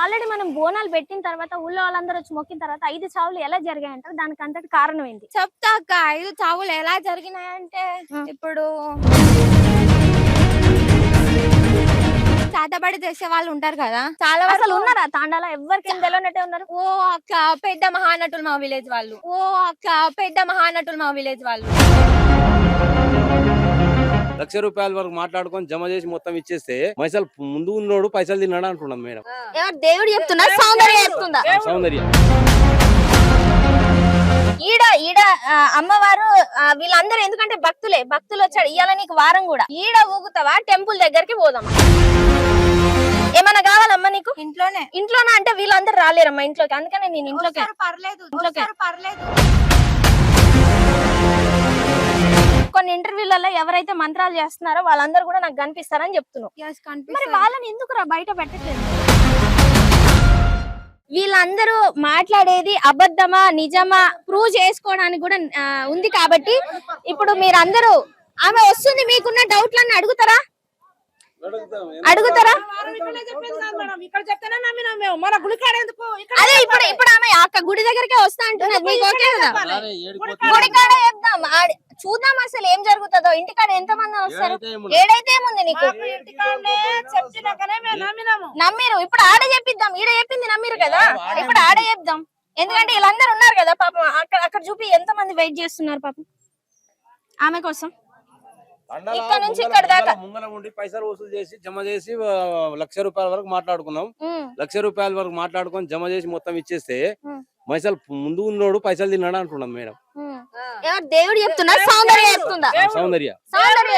Already మనం బోనాలు పెట్టిన తర్వాత ఊళ్ళో వాళ్ళందరూ వచ్చి మొక్కిన తర్వాత ఐదు చావులు ఎలా జరిగాయంటారు? దానికి అంతటి కారణం ఏంటి? చెప్తా అక్క ఐదు చావులు ఎలా జరిగినాయంటే. ఇప్పుడు చేతబడి చేసే వాళ్ళు ఉంటారు కదా చాలా వరకు ఉన్నారా? తాండాలో ఎవరికి తెలియనట్టే ఉన్నారు? ఓ అక్క పెద్ద మహానటులు మా విలేజ్ వాళ్ళు. ఓ అక్క పెద్ద మహానటులు మా విలేజ్ వాళ్ళు. లక్ష రూపాయల వరకు మాట్లాడుకొని జమ చేసి మొత్తం ఇచ్చేస్తే పైసలు ముందు ఉన్నోడు పైసలు తిన్నాడు అంటున్నాం మేడం. దేవుడు చెప్తున్నా? సౌందర్య చెప్తుందా? సౌందర్య. ఈడ ఈడ అమ్మవారు వీళ్ళందరూ ఎందుకంటే భక్తులే. భక్తులు వచ్చాడు ఇవాళ నీకు వారం కూడా. ఈడ ఊగుతావా? టెంపుల్ దగ్గరికి పోదామా ఏమన్నా కావాలమ్మా నీకు? ఇంట్లోనే. ఇంట్లోనా? అంటే వీళ్ళందరూ రాలేరమ్మా ఇంట్లోకి. అందుకనే నేను ఇంట్లోకి. పర్లేదు. ఇంట్లోకే. పర్లేదు. కొన్ని ఇంటర్వ్యూలలో ఎవరైతే మంత్రాలు చేస్తున్నారో వాళ్ళందరూ కూడా నాకు కనిపిస్తారని చెప్తున్నావు. Yes, మరి. వాళ్ళని ఎందుకు రా బయట పెట్టట్లేదు? వీళ్ళందరూ మాట్లాడేది అబద్ధమా నిజమా ప్రూవ్ చేసుకోవడానికి కూడా ఉంది కాబట్టి ఇప్పుడు మీరందరూ ఆమె వస్తుంది మీకున్న డౌట్లన్నీ అడుగుతారా? అడుగుతారా? ఇక్కడ చెప్తేనే నమ్మినాం మేము. మన గుడికాడ ఎందుకు? ఇక్కడ అదే ఇప్పుడు ఇప్పుడు ఆమె అక్క గుడి దగ్గరికే వస్తా అంటున్నది. మీకు ఓకే కదా? అలానే ఏడుకోతే గుడి కాడ చెప్దాం చూద్దాం అసలు ఏం జరుగుతుందో. ఇంటికాడ ఎంత మంది వస్తారు? ఏడైతే ఏముంది నీకు? నమ్మిరు. ఇప్పుడు ఆడ చెప్పిద్దాం. ఈడ చెప్పింది నమ్మిరు కదా? ఇప్పుడు ఆడ చెప్దాం. ఎందుకంటే వీళ్ళందరూ ఉన్నారు కదా పాపం. అక్కడ అక్కడ చూపి ఎంత మంది వెయిట్ చేస్తున్నారు పాపం? ఆమె కోసం. ఇక్కడ నుంచి ముందర- ఇక్కడ దాకా. ఉండి పైసలు వసూలు చేసి జమ చేసి లక్ష రూపాయల వరకు మాట్లాడుకున్నాం. లక్ష రూపాయల వరకు మాట్లాడుకొని జమ చేసి మొత్తం ఇచ్చేస్తే ఉమ్. పైసలు ముందు ఉన్నోడు పైసలు తిన్నాడు అంటున్నాం మేడం. దేవుడు చెప్తున్నా? సౌందర్య చెప్తుందా? సౌందర్య.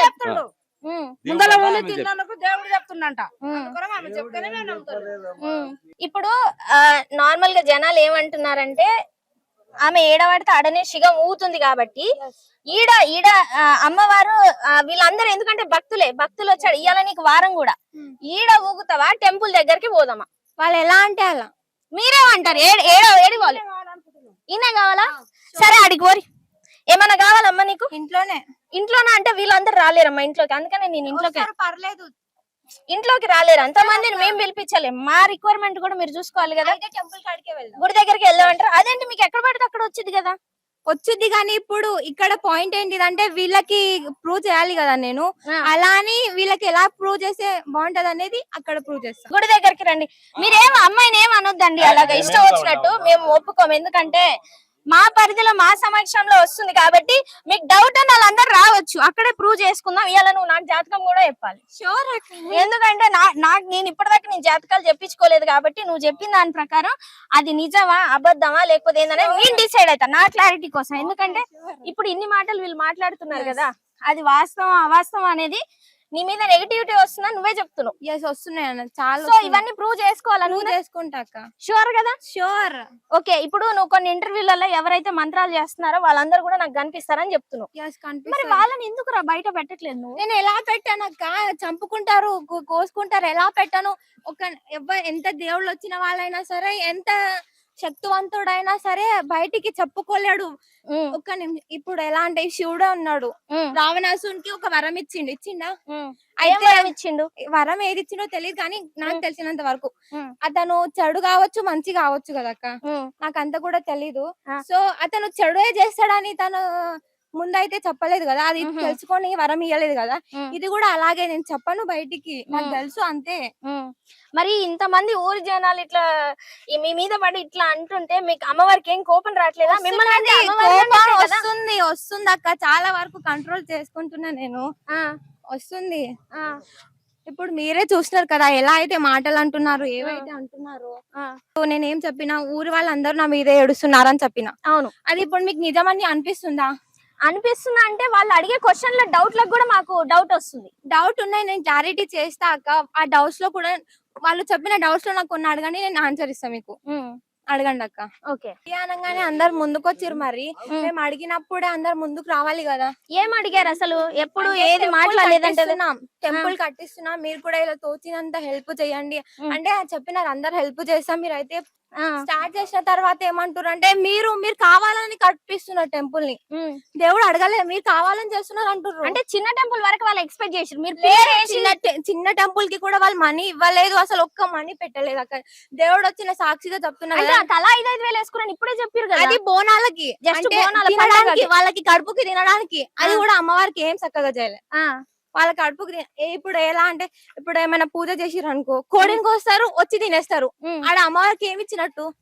చెప్తుండు ముందల దేవుడు. ఇప్పుడు నార్మల్గా జనాలు ఏమంటున్నారంటే ఆమె ఏడవాడితే ఆడనే శిగం ఊగుతుంది కాబట్టి ఈడ ఈడ అమ్మవారు వీళ్ళందరూ ఎందుకంటే భక్తులే. భక్తులు వచ్చాడు ఇవాళ నీకు వారం కూడా. ఈడ ఊగుతావా? టెంపుల్ దగ్గరికి పోదామా? వాళ్ళు ఎలా అంటే అలా. మీరేమంటారు ఏడు ఏడో ఏడు వాళ్ళు? ఈయన కావాలా? సరే అడిగి పోరి. ఏమన్నా కావాలమ్మా నీకు? ఇంట్లోనే. ఇంట్లోనా? అంటే వీళ్ళందరూ రాలేరమ్మా ఇంట్లోకి. అందుకనే నేను ఇంట్లోకి. పర్లేదు. ఇంట్లోకి రాలేరు. అంతమందిని మేము పిలిపించలేం. మా రిక్వైర్మెంట్ కూడా మీరు చూసుకోవాలి కదా. టెంపుల్ కాడికే వెళ్దాం. గుడి దగ్గరికి వెళ్దామంటారు. అదేంటి మీకు ఎక్కడ పడితే అక్కడ వచ్చింది కదా. వచ్చింది కానీ ఇప్పుడు ఇక్కడ పాయింట్ ఏంటిదంటే వీళ్ళకి ప్రూవ్ చేయాలి కదా నేను. అలా అని వీళ్ళకి ఎలా ప్రూవ్ చేస్తే బాగుంటది అనేది అక్కడ ప్రూవ్ చేస్తాం. గుడి దగ్గరికి రండి. మీరేం అమ్మాయిని ఏం అనొద్దండి. అలాగా ఇష్టం వచ్చినట్టు మేము ఒప్పుకోము ఎందుకంటే మా పరిధిలో మా సమక్షంలో వస్తుంది కాబట్టి మీకు డౌట్ అని వాళ్ళందరూ రావచ్చు. అక్కడే ప్రూవ్ చేసుకుందాం. ఇవాళ నువ్వు నాకు జాతకం కూడా చెప్పాలి. షూర్ ఎందుకంటే నాకు నేను ఇప్పటిదాకా నేను జాతకాలు చెప్పించుకోలేదు కాబట్టి నువ్వు చెప్పిన దాని ప్రకారం అది నిజమా అబద్ధమా లేకపోతే ఏంటనే నేను డిసైడ్ అవుతా నా క్లారిటీ కోసం. ఎందుకంటే ఇప్పుడు ఇన్ని మాటలు వీళ్ళు మాట్లాడుతున్నారు కదా అది వాస్తవం అవాస్తవం అనేది నీ మీద నెగిటివిటీ వస్తుందా నువ్వే చెప్తున్నావు. ఎస్ వస్తున్నాయి అన్న. చాలా సో ఇవన్నీ ప్రూవ్ చేసుకోవాలని ప్రూవ్ చేసుకుంటాక షూర్ కదా? షూర్ ఓకే ఇప్పుడు నువ్వు కొన్ని ఇంటర్వ్యూలలో ఎవరైతే మంత్రాలు చేస్తున్నారో వాళ్ళందరూ కూడా నాకు కనిపిస్తారని చెప్తున్నావు. ఎస్ మరి కనిపిస్తుంది వాళ్ళని ఎందుకు రా బయట పెట్టట్లేదు నువ్వు? నేను ఎలా పెట్టానక్క చంపుకుంటారు కో- కోసుకుంటారు ఎలా పెట్టాను? ఒక ఎవ్వ ఎంత దేవుళ్ళు వచ్చిన వాళ్ళైనా సరే ఎంత శక్తివంతుడైనా సరే బయటికి చెప్పుకోలేడు. ఒక నిమిషం ఇప్పుడు ఎలా అంటే శివుడే ఉన్నాడు. రావణాసునికి ఒక వరం ఇచ్చిండు. ఇచ్చిండా. అయితే ఇచ్చిండు? వరం ఏది ఇచ్చిండో తెలియదు కానీ నాకు. తెలిసినంత వరకు. అతను చెడు కావచ్చు మంచి కావచ్చు కదక్క? నాకు అంత కూడా తెలీదు. సో అతను చెడే చేస్తాడని తను ముందైతే చెప్పలేదు కదా అది. తెలుసుకొని వరం ఇయ్యలేదు కదా. ఇది కూడా అలాగే నేను చెప్పను బయటికి నాకు. తెలుసు అంతే. మరి ఇంతమంది ఊరి జనాలు ఇట్లా మీ మీద పడి ఇట్లా అంటుంటే మీకు అమ్మవారికి ఏం కోపం రావట్లేదా? మిమ్మల్ని? వస్తుంది వస్తుంది అక్క చాలా వరకు కంట్రోల్ చేసుకుంటున్నా నేను. ఆ, వస్తుంది. ఆ, ఇప్పుడు మీరే చూస్తున్నారు కదా ఎలా అయితే మాటలు అంటున్నారు ఏవైతే అంటున్నారు. నేను ఏం చెప్పినా ఊరి వాళ్ళందరూ నా మీద ఏడుస్తున్నారు అని చెప్పిన. అవును. అది ఇప్పుడు మీకు నిజమని అనిపిస్తుందా? అనిపిస్తుందా అంటే వాళ్ళు అడిగే క్వశ్చన్ల డౌట్లకు కూడా మాకు డౌట్ వస్తుంది. డౌట్ ఉన్నాయి నేను క్లారిటీ చేస్తా అక్క. ఆ డౌట్స్లో కూడా వాళ్ళు చెప్పిన డౌట్స్లో నాకు కొన్ని అడగని నేను ఆన్సర్ ఇస్తా మీకు. అడగండి అక్క. ఓకే. అనగానే అందరు ముందుకు వచ్చిర్రు మరి మేము అడిగినప్పుడే అందరు ముందుకు రావాలి కదా. ఏం అడిగారు అసలు? ఎప్పుడు ఏది మాట్లాడలేదంటే టెంపుల్ కట్టిస్తున్నా. మీరు కూడా ఇలా తోచినంత హెల్ప్ చేయండి. అంటే చెప్పినారు అందరు హెల్ప్ చేస్తాం. మీరు అయితే ఆ, స్టార్ట్ చేసిన తర్వాత ఏమంటారు అంటే మీరు మీరు కావాలని కట్టిస్తున్నారు టెంపుల్ని. దేవుడు అడగలేదు మీరు కావాలని చేస్తున్నారు అంటున్నారు అంటే చిన్న టెంపుల్ వరకు వాళ్ళు ఎక్స్పెక్ట్ చేసారు మీరు చిన్న చిన్న టెంపుల్కి కూడా వాళ్ళు మనీ ఇవ్వలేదు అసలు ఒక్క మనీ పెట్టలేదు. అక్కడ దేవుడు వచ్చిన సాక్షిగా చెప్తున్నారు తలా ఐదు ఐదు వేలు వేసుకుని ఇప్పుడే చెప్పారు కదా. అది బోనాలకి Just అంటే బోనాల తినడానికి పండగకి. వాళ్ళకి కడుపుకి తినడానికి అది. కూడా అమ్మవారికి ఏం చక్కగా చేయలేదు ఆ, వాళ్ళ కడుపుకి ఇప్పుడు ఎలా అంటే ఇప్పుడు ఏమైనా పూజ చేసిర్రు అనుకో కోడిని కోస్తారు వచ్చి తినేస్తారు. ఆడ అమ్మవారికి ఏమి ఇచ్చినట్టు?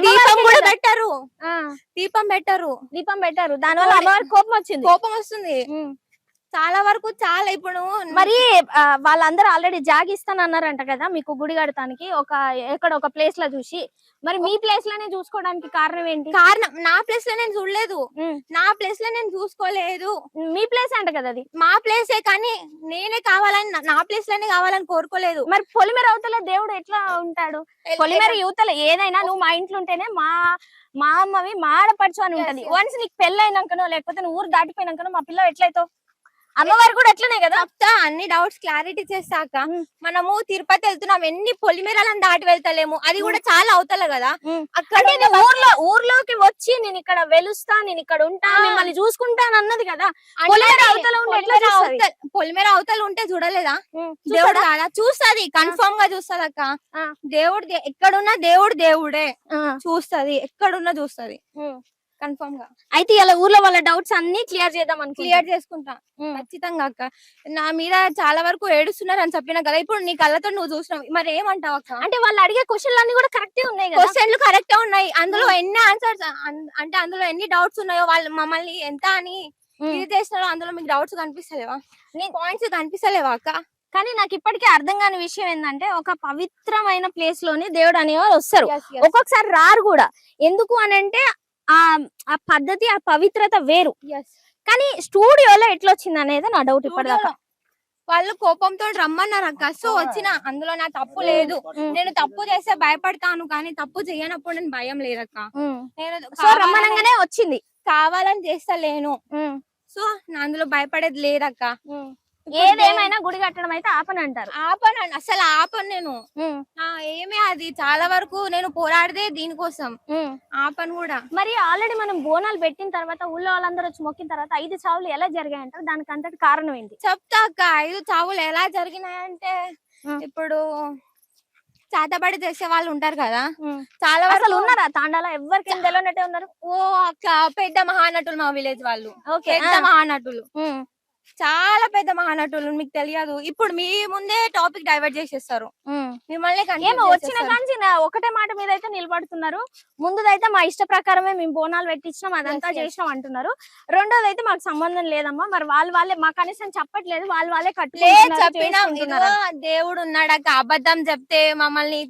దీపం కూడా. పెట్టరు. ఆ, దీపం పెట్టరు. దీపం పెట్టారు. దాని వల్ల కోడి- అమ్మవారికి కోపం వచ్చింది. కోపం వస్తుంది. చాలా వరకు చాలా ఇప్పుడు మరి వాళ్ళందరూ ఆల్రెడీ జాగ్ ఇస్తానన్నారంట కదా మీకు గుడి కడతానికి ఒక ఎక్కడ ఒక ప్లేస్లో చూసి. మరి మీ ప్లేస్లోనే చూసుకోవడానికి కారణం ఏంటి? కారణం నా ప్లేస్లో నేను చూడలేదు. నా ప్లేస్లో నేను చూసుకోలేదు. మీ ప్లేస్ అంట కదా అది. మా ప్లేసే కానీ నేనే కావాలని నా- నా ప్లేస్లోనే కావాలని కోరుకోలేదు. మరి పొలిమేర అవతల దేవుడు ఎట్లా ఉంటాడు? పొలిమేర యువతల ఏదైనా నువ్వు మా ఇంట్లో ఉంటేనే మా మా అమ్మవి మా ఆడపడుచు అని ఉంటది. వన్స్ నీకు పెళ్ళి అయినాకనో లేకపోతే నువ్వు ఊరు దాటిపోయినాకనో మా పిల్ల ఎట్లయితావు? అమ్మవారు కూడా అట్లనే కదా చెప్తా అన్ని డౌట్స్ క్లారిటీ చేశాక. మనము తిరుపతి వెళ్తున్నాం ఎన్ని పొలిమేరలను దాటి వెళ్తలేము అది కూడా చాలా అవతల కదా. అక్కడ ఊర్లో ఊర్లోకి వచ్చి నేను ఇక్కడ వెలుస్తా నేను ఇక్కడ ఉంటా. మిమ్మల్ని చూసుకుంటాను అన్నది కదా పొలిమేర అవతల ఎట్లా పొలిమేర? అవతల- ఉంటే చూడలేదా. దేవుడు చూస్తది కన్ఫర్మ్గా చూస్తది అక్క ఆ. దేవుడు ఎక్కడున్నా దేవుడు దేవుడే. చూస్తది ఎక్కడున్నా చూస్తది. కన్ఫర్మ్గా అయితే ఇలా ఊర్లో వాళ్ళ డౌట్స్ అన్ని క్లియర్ చేద్దాం అనుకుంటున్నా క్లియర్ చేసుకుంటా. ఖచ్చితంగా అక్క. నా మీద చాలా వరకు ఏడుస్తున్నారు అని చెప్పిన కదా ఇప్పుడు నీ కళ్ళతో నువ్వు చూసినావు మరి ఏమంటావు అక్క? అంటే వాళ్ళు అడిగే క్వశ్చన్లు అన్ని కూడా కరెక్టే ఉన్నాయి కదా. క్వశ్చన్లు కరెక్ట్ ఉన్నాయి. అందులో ఎన్ని ఆన్సర్స్ అంటే అందులో ఎన్ని డౌట్స్ ఉన్నాయో వాళ్ళు మమ్మల్ని ఎంత అని. ఇది చేసినారో అందులో మీకు డౌట్స్ కనిపిస్తలేవా? నీ- పాయింట్స్ కనిపిస్తలేవా అక్క? కానీ నాకు ఇప్పటికీ అర్థం కాని విషయం ఏంటంటే ఒక పవిత్రమైన ప్లేస్లోని దేవుడు అనేవారు వస్తారు. ఒక్కొక్కసారి రారు కూడా. ఎందుకు అని అంటే ఆ ఆ పద్ధతి ఆ పవిత్రత వేరు. కానీ స్టూడియోలో ఎట్లా వచ్చింది అనేది నా డౌట్ ఇప్పటిదాకా. వాళ్ళు కోపంతో రమ్మన్నారు అక్క. సో వచ్చిన అందులో నా తప్పు లేదు. నేను తప్పు చేస్తే భయపడతాను కానీ తప్పు చేయనప్పుడు నేను భయం లేదక్క. నేను సో రమ్మనంగానే వచ్చింది. కావాలని చేస్తలేను. ఉమ్. సో నా అందులో భయపడేది లేదక్క. ఏదేమైనా గుడి కట్టడం అయితే ఆపని అంటారు. ఆపను అసలు ఆపను నేను. ఏమీ అది చాలా వరకు నేను పోరాడదే దీనికోసం. ఆపను కూడా. మరి ఆల్రెడీ మనం బోనాలు పెట్టిన తర్వాత ఊళ్ళో వాళ్ళందరూ వచ్చి మొక్కిన తర్వాత ఐదు చావులు ఎలా జరిగాయంటారు? దానికి అంతటి కారణం ఏంటి? చెప్తా అక్క ఐదు చావులు ఎలా జరిగినాయంటే. ఇప్పుడు చేతబడి చేసే వాళ్ళు ఉంటారు కదా. చాలా అసలు వరకు ఉన్నారా? తాండాలో ఎవరికి తెలియనట్టే ఉన్నారు? ఓ అక్క పెద్ద మహానటులు మా విలేజ్ వాళ్ళు. ఓకే పెద్ద మహానటులు. చాలా పెద్ద మహానటులు మీకు తెలియదు. ఇప్పుడు మీ ముందే టాపిక్ డైవర్ట్ చేసేస్తారు. మిమ్మల్ని ఏమో వచ్చిన కానీ ఒకటే మాట మీద అయితే నిలబడుతున్నారు. ముందుదైతే మా ఇష్ట ప్రకారమే మేము బోనాలు పెట్టించినాం అదంతా. చేసినాం అంటున్నారు. రెండోది అయితే మాకు సంబంధం లేదమ్మా. మరి వాళ్ళు వాళ్ళే మా కనీసం చెప్పట్లేదు వాళ్ళు వాళ్ళే కట్టుకుంటున్నారు, దేవుడు ఉన్నాడక్క అబద్ధం చెప్తే మమ్మల్ని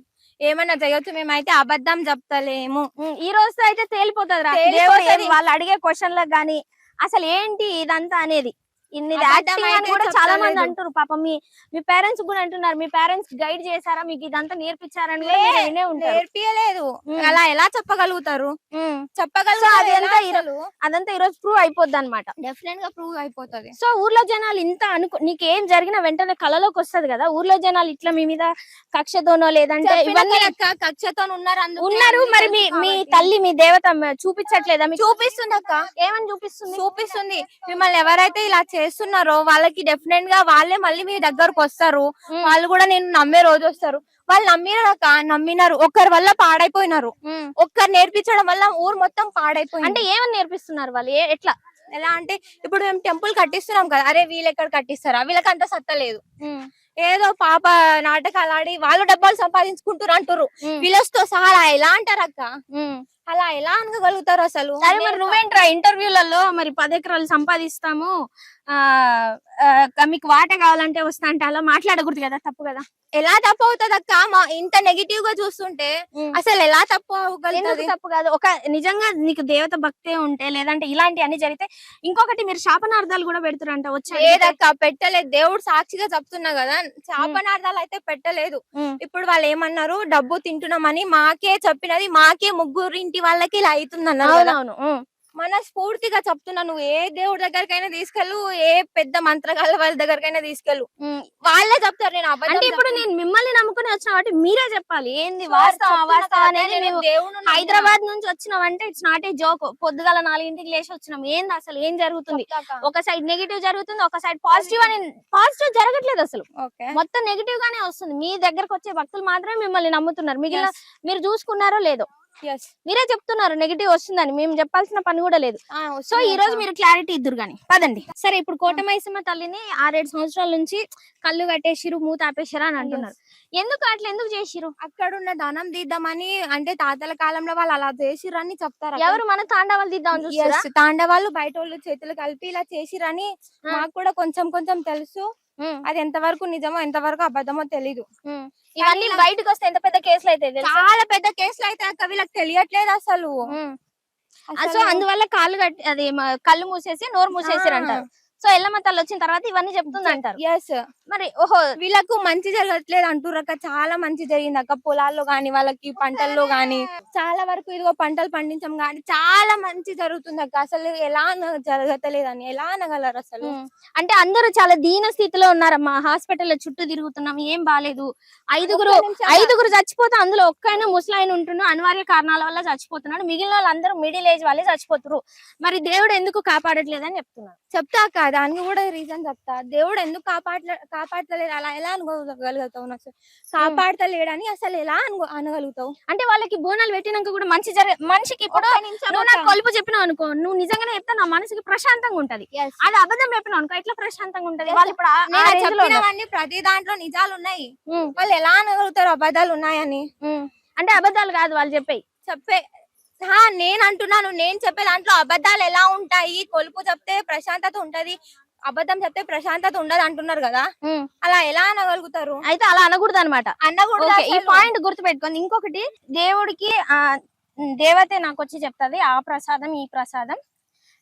ఏమన్నా చేయొచ్చు? మేమైతే అబద్ధం చెప్తలేము. ఈ రోజుతో అయితే తేలిపోతుంది. వాళ్ళు అడిగే క్వశ్చన్లకు గానీ అసలు ఏంటి ఇదంతా అనేది? ఇన్ని యాక్టింగ్ అని కూడా చాలా మంది. అంటారు పాపం మీ మీ పేరెంట్స్ కూడా అంటున్నారు. మీ పేరెంట్స్ గైడ్ చేశారా? మీకు ఇదంతా నేర్పించారని ఉమ్. అలా ఎలా చెప్పగలుగుతారు? ఈరో- అదంతా ఈ రోజు ప్రూవ్ అయిపోద్ది అనమాట డెఫినెట్గా ప్రూవ్ అయిపోతది. సో ఊర్లో జనాలు ఇంత అనుకో నీకు ఏం జరిగిన వెంటనే కళలోకి వస్తది కదా? ఊర్లో జనాలు ఇట్లా మీ మీద కక్షతోనో లేదంటే ఇవన్నీ కక్షతో ఉన్నారు ఉన్నారు మరి మీ మీ. తల్లి మీ దేవత చూపించట్లేదా మీకు? చూపిస్తుంది అక్క ఏమని చూపిస్తుంది? చూపిస్తుంది. మిమ్మల్ని ఎవరైతే ఇలా చేస్తున్నారో వాళ్ళకి డెఫినెట్గా వాళ్ళే మళ్ళీ మీ దగ్గరకు వస్తారు. వాళ్ళు కూడా నేను నమ్మే రోజు వస్తారు. వాళ్ళు నమ్మినారక్క నమ్మినారు. ఒకరి వల్ల పాడైపోయినారు. ఒక్కరు నేర్పించడం వల్ల ఊరు మొత్తం పాడైపోయింది. అంటే ఏమని నేర్పిస్తున్నారు వాళ్ళు? ఎట్లా? ఎలా అంటే ఇప్పుడు మేము టెంపుల్ కట్టిస్తున్నాం కదా. అరే వీళ్ళు ఎక్కడ కట్టిస్తారా? వీళ్ళకి అంత సత్తలేదు ఏదో పాప నాటకాలు ఆడి వాళ్ళు డబ్బాలు సంపాదించుకుంటారు అంటారు. వీళ్ళతో సహా ఎలా అంటారు అక్క. అలా ఎలా అనగలుగుతారు అసలు? సరే మరి నువ్వేంట్రా ఇంటర్వ్యూలలో మరి పది ఎకరాలు సంపాదిస్తాము. ఆ మీకు వాట కావాలంటే వస్తా అంటే అలా మాట్లాడకూడదు కదా తప్పు కదా? ఎలా తప్పు అవుతుంది అక్క మా ఇంత నెగిటివ్గా చూస్తుంటే అసలు ఎలా తప్పు ఎందుకు అవ్వగలుగుతుంది తప్పు కాదు? ఒక నిజంగా నీకు దేవత భక్తే ఉంటే లేదంటే ఇలాంటి అన్ని జరిగితే ఇంకొకటి మీరు శాపనార్థాలు కూడా పెడుతురంట వచ్చి లేదక్క పెట్టలేదు. దేవుడు సాక్షిగా చెప్తున్నా కదా శాపనార్థాలు అయితే పెట్టలేదు. ఇప్పుడు వాళ్ళు ఏమన్నారు? డబ్బు తింటున్నామని మాకే చెప్పినది మాకే ముగ్గురింటి వాళ్ళకి ఇలా అవుతుంది అన్నారు. మనస్ఫూర్తిగా చెప్తున్నా నువ్వు ఏ దేవుడి దగ్గరకైనా తీసుకెళ్ళు ఏ పెద్ద మంత్రగాళ్ళ వాళ్ళ దగ్గరకైనా తీసుకెళ్ళు. వాళ్ళే చెప్తారు నేను అంటే ఇప్పుడు. నేను మిమ్మల్ని నమ్ముకుని వచ్చిన కాబట్టి మీరే చెప్పాలి. ఏంది నమ్మినా. హైదరాబాద్ నుంచి వచ్చినామంటే ఇట్స్ నాట్ ఏ జోక్. పొద్దుగాల నాలుగింటికి లేచి వచ్చినాం. ఏంది అసలు ఏం జరుగుతుంది. ఒక సైడ్ నెగిటివ్ జరుగుతుంది ఒక సైడ్ పాజిటివ్ అని పాజిటివ్ జరగట్లేదు అసలు. మొత్తం నెగిటివ్ గానే వస్తుంది. మీ దగ్గరకు వచ్చే భక్తులు మాత్రమే మిమ్మల్ని నమ్ముతున్నారు. మిగిలిన మీరు చూసుకున్నారో లేదో. మీరే చెప్తున్నారు నెగిటివ్ వస్తుందని. మేము చెప్పాల్సిన పని కూడా లేదు. సో ఈ రోజు. మీరు క్లారిటీ ఇద్దరు గాని పదండి. సరే ఇప్పుడు కోటమైసమ్మ తల్లిని ఆరేడు సంవత్సరాల నుంచి కళ్ళు కట్టేసిరు మూత ఆపేసిరా అని అంటున్నారు. ఎందుకు అట్లా ఎందుకు చేసిరు అక్కడ ఉన్న ధనం తీద్దామని అంటే తాతల కాలంలో వాళ్ళు అలా చేసిరని చెప్తారు అక్క. ఎవరు? మన తాండవాలు తీద్దామని చూస్తారా? Yes, తాండవాళ్ళు బయట వాళ్ళు చేతులు కలిపి ఇలా చేసిరని. మాకు కూడా కొంచెం కొంచెం తెలుసు. అది ఎంతవరకు నిజమో ఎంతవరకు అబద్ధమో తెలీదు. ఇవన్నీ బయటకు వస్తే ఎంత పెద్ద కేసులు అయితే చాలా పెద్ద కేసులు అయితే అక్క వీళ్ళకి తెలియట్లేదు అసలు. సో అసలు- అందువల్ల కాళ్ళు కట్టి అది కళ్ళు మూసేసి నోరు మూసేసిరు. అంటారు సో ఎల్లమ్మ తల్లి వచ్చిన తర్వాత ఇవన్నీ చెప్తుంది అంటారు Yes. మరి ఓహో వీళ్ళకు మంచి జరగట్లేదు అంటుర్రక్క చాలా మంచి జరిగింది అక్క. పొలాల్లో గాని వాళ్ళకి పంటల్లో గాని. చాలా వరకు ఇదిగో పంటలు పండించం గాని చాలా మంచి జరుగుతుంది అక్క. అసలు ఎలా అన- జరగట్లేదని ఎలా అనగలరు అసలు. అంటే అందరూ చాలా దీన స్థితిలో ఉన్నారమ్మా. హాస్పిటల్ చుట్టూ తిరుగుతున్నాం ఏం బాలేదు. ఐదుగురు. ఐదుగురు చచ్చిపోతే అందులో ఒక్కైనా ముసలాయన ఉంటున్నా అనివార్య కారణాల వల్ల చచ్చిపోతున్నాడు. మిగిలిన వాళ్ళందరూ మిడిల్ ఏజ్ వాళ్ళే చచ్చిపోతున్నారు మరి దేవుడు ఎందుకు కాపాడట్లేదని చెప్తున్నారు. చెప్తా అక్క దానికి కూడా రీజన్ చెప్తా దేవుడు ఎందుకు కాపాడలే కాపాడతలేదు అలా ఎలా అనుకోగలుగుతావు నాకు కాపాడతలేడని అసలు ఎలా అనుకో అనగలుగుతావు అంటే వాళ్ళకి బోనాలు పెట్టినాక కూడా మంచి జరగ మనిషికి ఇప్పుడు నువ్వు నాకు. కొలుపు చెప్పినావు అనుకో నువ్వు నిజంగానే చెప్తా నా మనసుకి ప్రశాంతంగా ఉంటది. అది అబద్ధం చెప్పినావు అనుకో ఎట్లా ప్రశాంతంగా ఉంటది. వాళ్ళు ఇప్పుడు. చెప్పినవన్నీ ప్రతి దాంట్లో నిజాలు ఉన్నాయి వాళ్ళు ఎలా అనగలుగుతారు అబద్ధాలు ఉన్నాయని. అంటే అబద్ధాలు కాదు వాళ్ళు చెప్పేయి చెప్పే నేను అంటున్నాను నేను చెప్పే దాంట్లో అబద్ధాలు ఎలా ఉంటాయి? కొలుపు చెప్తే ప్రశాంతత ఉంటది. అబద్ధం చెప్తే ప్రశాంతత ఉండదు అంటున్నారు కదా. అలా ఎలా అనగలుగుతారు? అయితే అలా అనకూడదు అనమాట అన్నకూడదు ఓకే ఈ. పాయింట్ గుర్తు పెట్టుకోండి ఇంకొకటి దేవుడికి ఆ దేవతే నాకు వచ్చి చెప్తది ఆ ప్రసాదం ఈ ప్రసాదం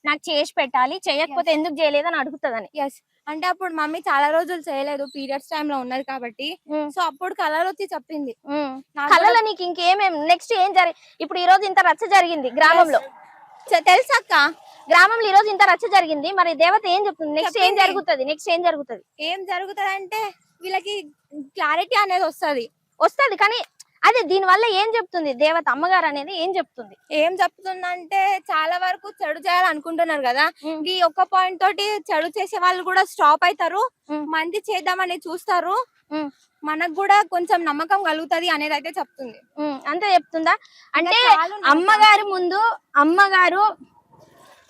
నాకు చేసి పెట్టాలి. చేయకపోతే ఎందుకు చేయలేదని అడుగుతుందని. Yes. అంటే అప్పుడు మమ్మీ చాలా రోజులు చేయలేదు పీరియడ్స్ టైం లో ఉన్నది కాబట్టి. సో అప్పుడు కలర్ వచ్చి చెప్పింది. ఉమ్. నాకు ఇంకేమేం నెక్స్ట్ ఏం జరిగి ఇప్పుడు ఈ రోజు ఇంత రచ్చ జరిగింది గ్రామంలో. చె- తెలుసక్క గ్రామంలో ఈ రోజు ఇంత రచ్చ జరిగింది మరి దేవత ఏం చెప్తుంది? నెక్స్ట్ ఏం. జరుగుతుంది? నెక్స్ట్ ఏం జరుగుతుంది? ఏం జరుగుతుంది అంటే వీళ్ళకి క్లారిటీ అనేది వస్తది. వస్తది కానీ అదే దీని వల్ల ఏం చెప్తుంది దేవత అమ్మగారు అనేది ఏం చెప్తుంది ఏం చెప్తుందంటే చాలా వరకు చెడు చేయాలనుకుంటున్నారు కదా. ఈ ఒక్క పాయింట్ తోటి చెడు చేసే వాళ్ళు కూడా స్టాప్ అవుతారు. మంచి చేద్దామని చూస్తారు. మనకు కూడా కొంచెం నమ్మకం కలుగుతది అనేది అయితే చెప్తుంది అంతే చెప్తుందా అంటే. అమ్మగారి ముందు అమ్మగారు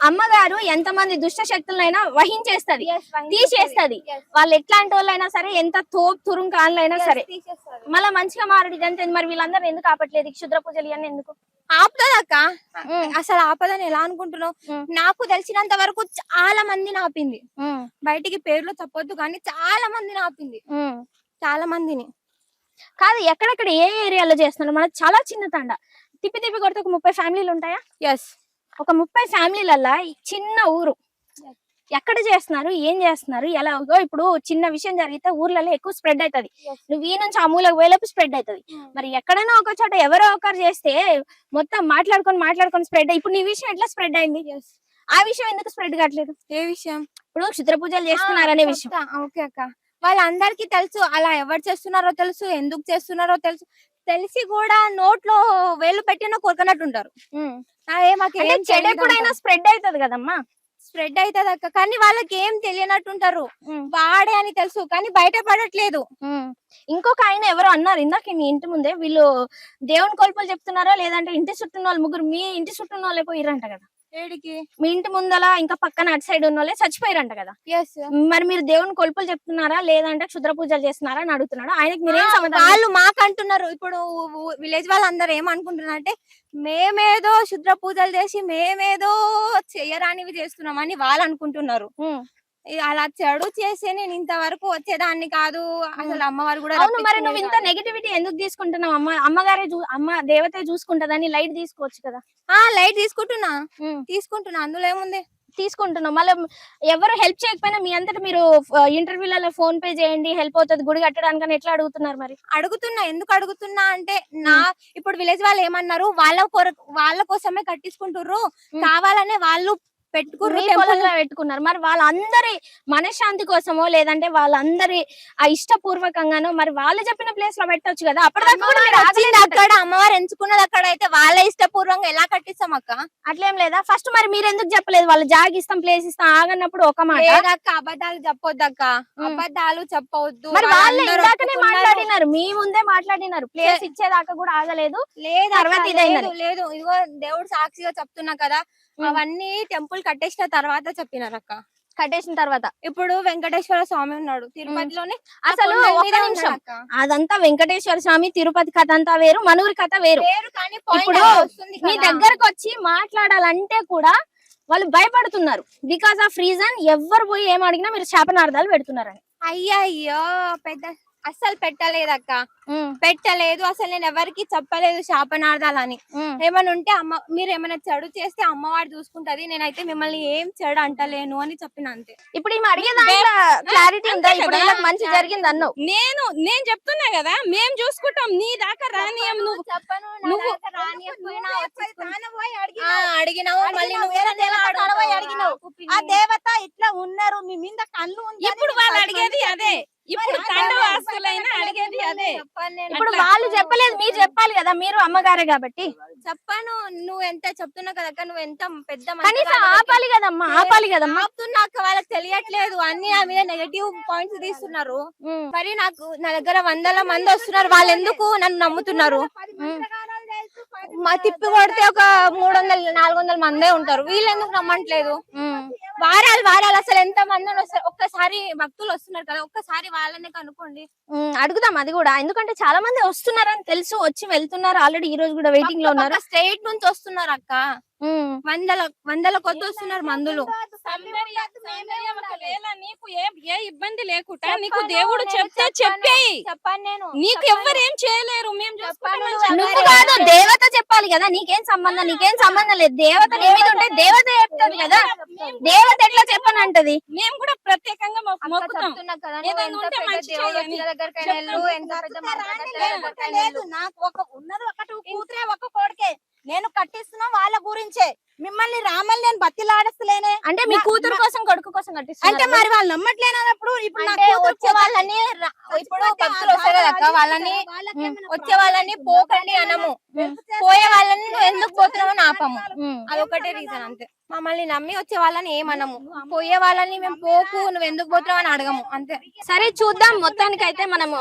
అమ్మగారు ఎంతమంది దుష్ట శక్తులైనా వహించేస్తది. తీసేస్తది. వాళ్ళు ఎట్లాంటి వాళ్ళైనా సరే ఎంత తోపు తురుం కాళ్ళైనా సరే. మళ్ళా మంచిగా మారడు ఇదంతా మరి వీళ్ళందరూ ఎందుకు ఆపట్లేదు? క్షుద్ర పూజలు ఇవన్నీ ఎందుకు? ఆపుతుందక్క. అసలు ఆపదని ఎలా అనుకుంటున్నావు. నాకు తెలిసినంత వరకు చాలా మందిని ఆపింది ఉమ్, బయటికి పేర్లు చెప్పొద్దు కానీ చాలా మందిని ఆపింది ఉమ్. చాలా మందిని. కాదు ఎక్కడెక్కడ ఏ ఏరియాలో చేస్తున్నారు? మనది చాలా చిన్న తండ. తిప్పి తిప్పి కొడితే ఒక ముప్పై ఫ్యామిలీలు ఉంటాయా? ఎస్ ఒక ముప్పై ఫ్యామిలీలల్లా చిన్న ఊరు. ఎక్కడ చేస్తున్నారు? ఏం చేస్తున్నారు? ఎలా ఇగో ఇప్పుడు చిన్న విషయం జరిగితే ఊర్లలో ఎక్కువ స్ప్రెడ్ అవుతది. నువ్వు ఈ నుంచి ఆ మూలకు వేలకు స్ప్రెడ్ అవుతది మరి ఎక్కడైనా ఒక చోట ఎవరో ఒకరు చేస్తే మొత్తం మాట్లాడుకొని మాట్లాడుకొని స్ప్రెడ్ ఇప్పుడు నీ విషయం ఎట్లా స్ప్రెడ్ అయింది? ఆ విషయం ఎందుకు స్ప్రెడ్ కావట్లేదు? ఏ విషయం? ఇప్పుడు క్షుద్ర పూజలు చేస్తున్నారు అనే విషయం. ఓకే అక్క. వాళ్ళందరికీ తెలుసు అలా ఎవరు చేస్తున్నారో తెలుసు ఎందుకు చేస్తున్నారో తెలుసు. తెలిసి కూడా నోట్లో వేలు పెట్టిన కొరకనట్టుంటారు. ఉమ్. చెడు ఎప్పుడైనా స్ప్రెడ్ అవుతది కదమ్మా? స్ప్రెడ్ అవుతుంది అక్క. కానీ వాళ్ళకి ఏం తెలియనట్టుంటారు. వాడే అని తెలుసు కానీ బయట పడట్లేదు. ఇంకొక ఆయన ఎవరో అన్నారు ఇందాక మీ ఇంటి ముందే వీళ్ళు దేవుని కొలుపులు చెప్తున్నారా? లేదంటే ఇంటి చుట్టూ వాళ్ళు ముగ్గురు మీ ఇంటి చుట్టూ వాళ్ళే పోయిరంట కదా. ఏడికి? మీ ఇంటి ముందల ఇంకా పక్కన అటు సైడ్ ఉన్న వాళ్ళే చచ్చిపోయారంట కదా. మరి మీరు దేవుని కొలుపులు చెప్తున్నారా? లేదంటే క్షుద్ర పూజలు చేస్తున్నారా అని అడుగుతున్నాడు. ఆయనకి మీరేం సమాధానం వాళ్ళు మాకంటున్నారు. ఇప్పుడు విలేజ్ వాళ్ళందరూ ఏమనుకుంటున్నారు అంటే మేమేదో శుద్ర పూజలు చేసి మేమేదో చెయ్యరానివి చేస్తున్నామని వాళ్ళు అనుకుంటున్నారు. అలా చెడు చేసి నేను ఇంతవరకు వచ్చేదాన్ని కాదు. అసలు అమ్మవారు కూడా అవును మరి నువ్వు ఇంత. నెగిటివిటీ ఎందుకు తీసుకుంటున్నావు? అమ్మ అమ్మగారే అమ్మ దేవతే చూసుకుంటదని లైట్ తీసుకోవచ్చు కదా. ఆ లైట్ తీసుకుంటున్నా. తీసుకుంటున్నా. అందులో ఏముంది? తీసుకుంటున్నాం మళ్ళీ ఎవరు హెల్ప్ చేయకపోయినా మీ అంతటా మీరు ఇంటర్వ్యూలలో ఫోన్ పే చేయండి హెల్ప్ అవుతుంది గుడి కట్టడానికి ఎట్లా అడుగుతున్నారు మరి? అడుగుతున్నా. ఎందుకు అడుగుతున్నా అంటే నా ఇప్పుడు విలేజ్ వాళ్ళు ఏమన్నారు? వాళ్ళ వాళ్ళ కోసమే కట్టించుకుంటుర్రు. కావాలనే వాళ్ళు పొలంలో పెట్టుకున్నారు. మరి వాళ్ళందరి మనశ్శాంతి కోసమో లేదంటే వాళ్ళందరి ఆ ఇష్టపూర్వకంగానో మరి వాళ్ళు చెప్పిన ప్లేస్లో పెట్టొచ్చు కదా. అప్పటిదాకా అక్కడ అమ్మవారు ఎంచుకున్నది అక్కడ అయితే వాళ్ళ ఇష్టపూర్వంగా ఎలా కట్టిస్తాం అక్క? అట్లేం లేదా? ఫస్ట్ మరి మీరు ఎందుకు చెప్పలేదు? వాళ్ళు జాగ్ ఇస్తాం ప్లేస్ ఇస్తాం ఆగన్నప్పుడు ఒక మాట. అబద్ధాలు చెప్పొద్దు అక్క. అబద్ధాలు చెప్పవద్దు మరి వాళ్ళు ఇందాకనే. మాట్లాడినారు. మీ ముందే మాట్లాడినారు. ప్లేస్ ఇచ్చేదాకా కూడా ఆగలేదు. లేదు తర్వాత. లేదు. ఇదిగో దేవుడు సాక్షిగా చెప్తున్నా కదా. అవన్నీ టెంపుల్ కట్టేసిన తర్వాత చెప్పినారు అక్క కట్టేసిన తర్వాత. ఇప్పుడు వెంకటేశ్వర స్వామి ఉన్నాడు. తిరుపతిలోనే అసలు నిమిషం. అదంతా వెంకటేశ్వర స్వామి తిరుపతి కథ అంతా వేరు మనూరి కథ వేరు. వేరు కానీ point ఇప్పుడు మీ. దగ్గరకు వచ్చి మాట్లాడాలంటే కూడా వాళ్ళు భయపడుతున్నారు. బికాస్ ఆఫ్ రీజన్ ఎవ్వరు పోయి ఏం అడిగినా మీరు శాపనార్థాలు పెడుతున్నారని. అయ్యయ్యో పెద్ద అస్సలు పెట్టలేదక్క. పెట్టలేదు అసలు నేను ఎవరికి చెప్పలేదు శాపనార్థాలని. ఏమైనా ఉంటే అమ్మ మీరు ఏమైనా చెడు చేస్తే అమ్మవారు చూసుకుంటది నేనైతే మిమ్మల్ని ఏం చెడు అంటలేను అని చెప్పిన అంతే. ఇప్పుడు క్లారిటీ ఉందా? ఇప్పుడు మంచి జరిగింది అన్నావు. నేను నేను చెప్తున్నా కదా మేం చూసుకుంటాం నీ దాకా రానియం నువ్వు. చెప్పను నువ్వు- అడిగినావు. మళ్ళీ అడిగినావు, నువ్వు ఆ. దేవత ఇట్లా ఉన్నారు మీ మీద కళ్ళు ఇప్పుడు వాళ్ళు అడిగేది అదే. ఇప్పుడు తండ్రి వాస్తులైనా అడిగేది అదే. ఇప్పుడు. వాళ్ళు చెప్పలేదు మీరు చెప్పాలి కదా మీరు అమ్మగారే కాబట్టి చెప్పను. నువ్వు ఎంత చెప్తున్నావు కదా నువ్వు ఎంత పెద్ద కనీసం ఆపాలి కదమ్మా ఆపాలి కదమ్మా. ఆపుతున్నాక వాళ్ళకి తెలియట్లేదు. అన్ని నా మీద నెగటివ్ పాయింట్స్ తీస్తున్నారు. మరి నాకు నా దగ్గర వందల మంది వస్తున్నారు. వాళ్ళు ఎందుకు నన్ను నమ్ముతున్నారు? మా తిప్పి కొడితే ఒక మూడు వందల నాలుగు వందల మందే ఉంటారు. వీళ్ళు ఎందుకు నమ్మట్లేదు. వారాలు వారాలు అసలు ఎంత మంది వస్తారు ఒక్కసారి భక్తులు వస్తున్నారు కదా ఒక్కసారి వాళ్ళనే కనుక్కోండి. అడుగుదాం అది కూడా. ఎందుకంటే చాలా మంది వస్తున్నారని తెలుసు వచ్చి వెళ్తున్నారు. ఆల్రెడీ ఈ రోజు కూడా వెయిటింగ్లో ఉన్నారు. స్టేట్ నుంచి వస్తున్నారు అక్క. వందల వందల కొద్ది వస్తున్నారు మందులు ఒకవేళ నీకు ఏ ఏ ఇబ్బంది లేకుండా నీకు చెప్పను, దేవుడు చెప్తే చెప్పను, చెప్పేయి. చెప్పను నేను నీకు చెప్పను. ఎవ్వరు ఏం చేయలేరు మేము చెప్పను, నువ్వు ఎవరు కాదు ఎవరు దేవత చెప్పాలి కదా నీకేం సంబంధం నీకేం సంబంధం లేదు. దేవత నీ మీద ఉంటే దేవత చెప్తుంది కదా. దేవత ఎట్లా చెప్పనంటది మేము కూడా ప్రత్యేకంగా మొక్కుతాం. నాకు ఒక ఉన్నది ఒకటి కూతురే ఒక కొడుకే. నేను కట్టిస్తున్నా వాళ్ళ గురించే. మిమ్మల్ని రామల్ని నేను బతిలాడస్తలేనే. అంటే మీ కూతురు కోసం కొడుకు కోసం అంటే కట్టిస్తున్నారు మరి వాళ్ళు నమ్మట్లేనప్పుడు ఇప్పుడు అంటే వచ్చే వాళ్ళని ఇప్పుడు భక్తులు వస్తారు కదా వాళ్ళని వచ్చే వాళ్ళని పోకండి అనము. పోయే వాళ్ళని నువ్వు ఎందుకు పోతున్నావు అని ఆపము. అదొకటే రీజన్ అంతే. మమ్మల్ని నమ్మి వచ్చే వాళ్ళని ఏమనము. పోయే వాళ్ళని మేము పోకు నువ్వు ఎందుకు పోతున్నావు అని అడగము. అంతే. సరే చూద్దాం. మొత్తానికి అయితే మనము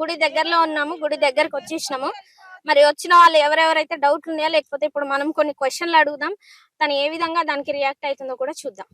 గుడి దగ్గరలో ఉన్నాము. గుడి దగ్గరకు వచ్చేసినాము. మరి వచ్చిన వాళ్ళు ఎవరెవరైతే డౌట్లు ఉన్నాయో లేకపోతే ఇప్పుడు మనం కొన్ని క్వశ్చన్లు అడుగుదాం తను ఏ విధంగా దానికి రియాక్ట్ అవుతుందో కూడా చూద్దాం.